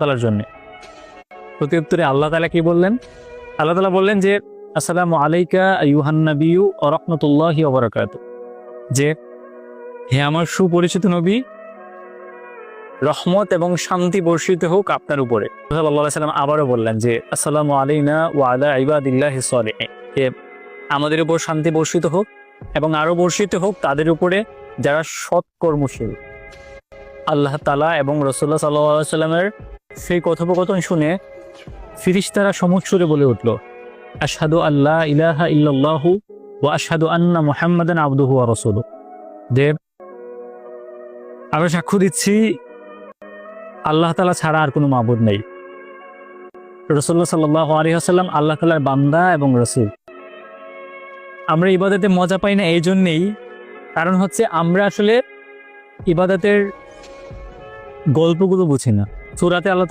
তালার জন্য। প্রতি উত্তরে আল্লাহ তালা কি বললেন? আল্লাহ তালা বললেন যে, আসসালামু আলাইকা ইউহান্নবিউ রহমতুল্লাহ ওবরাকাত যে, হে আমার সুপরিচিত নবী, রহমত এবং শান্তি বর্ষিত হোক আপনার উপরে। সাল্লাহ সাল্লাম আবারও বললেন যে, আসসালামু আলাইনা ওয়া আলা ইবাদিল্লাহ সলে যে, আমাদের উপর শান্তি বর্ষিত হোক এবং আরও বর্ষিত হোক তাদের উপরে যারা সৎ কর্মশীল আল্লাহ তালা এবং রসুল্লাহ সাল্লাহ সাল্লামের সেই কথোপকথন শুনে ফিরিস্তারা সমুৎসুরে বলে উঠল, আশহাদু আল্লাহ ইলাহা ইল্লাল্লাহু ও আশহাদু আন্না মুহাম্মাদান আবদুহু ওয়া রাসূলুহু। দেব, আমরা সাক্ষ্য দিচ্ছি, আল্লাহ তালা ছাড়া আর কোনো মাবুদ নেই। রসুল্লাহ সাল্লাহ আলী আসাল্লাম আল্লাহ তালার বান্দা এবং রসুল। আমরা ইবাদতে মজা পাই না এই জন্যেই, কারণ হচ্ছে আমরা আসলে ইবাদতের গল্পগুলো বুঝি না। সুরাতে আল্লাহ